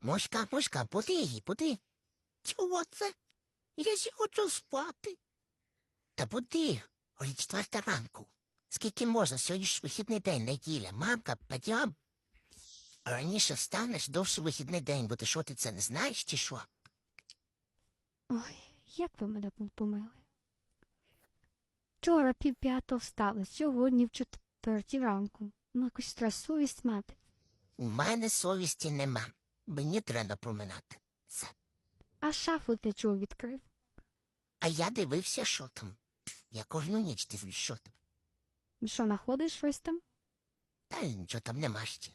Мошка, мошка, поди, поди. Чого це? Я ще хочу спати. Та поди, вже четверта ранку. Скільки можна, сьогодні ж вихідний день, неділя. Мамка, падьом. Раніше встанеш, довше вихідний день, бо ти що ти це не знаєш чи що? Ой, як ви мене помили. Вчора пів п'ятого встали, сьогодні в четвертій ранку. Ну, якусь треба совість мати. У мене совісті нема. Мені треба проминати. Це. А шафу для чого відкрив? А я дивився, що там. Я кожну ніч дивлюсь, що там. Що, знаходиш щось там? Та нічого там нема ще.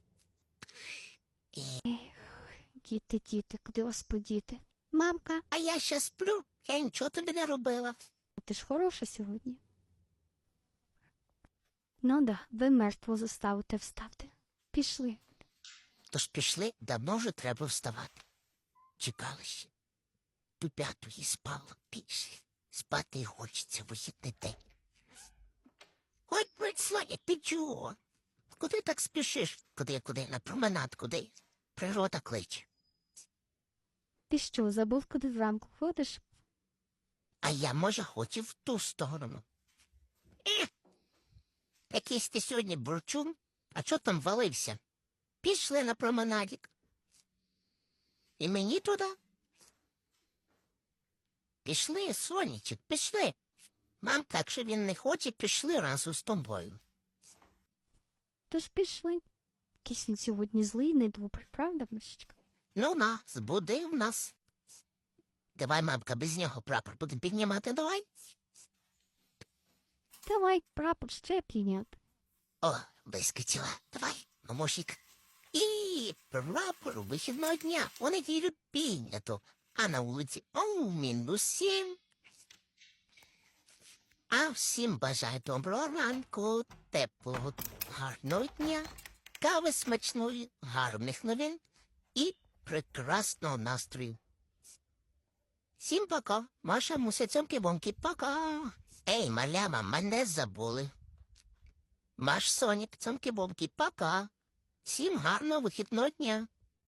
І... Діти, діти, куди вас подіти? Мамка, А я ще сплю, я нічого тобі не робила. ти ж хороша сьогодні. Ну да, ви мертво заставите встати. Пішли. Тож пішли, давно вже треба вставати. Чекали ще. До п'ятої спала пішли. Спати й хочеться вихідний день. Ой, будь ти чого? Куди так спішиш? Куди, куди? На променад, куди? Природа кличе. Ти що, забув, куди зранку ходиш? А я, може, хочу в ту сторону. Ех, Якийсь ти сьогодні бурчун, а чого там валився? Пішли на променадік. І мені туди. Пішли, сонечек, пішли. Мамка, якщо він не хоче, пішли разом з тобою. Тож пішли. Якийсь він сьогодні злий, недобрий, правда, мишечка? Ну, на, збудив нас. Давай, мамка, без нього прапор будемо піднімати, давай. Давай прапор ще підняти. О, вискочила. Давай, мамусик. І прапор вихідного дня у неділю піднято, а на вулиці о, мінус сім. А всім бажаю доброго ранку, теплого, гарного дня, кави смачної, гарних новин і прекрасного настрою. Всім пока, Маша муся цьомки бомки пока. Ей, маляма, мене забули. Маш Сонік, цьомки бомки пока. Всім гарного вихідного дня.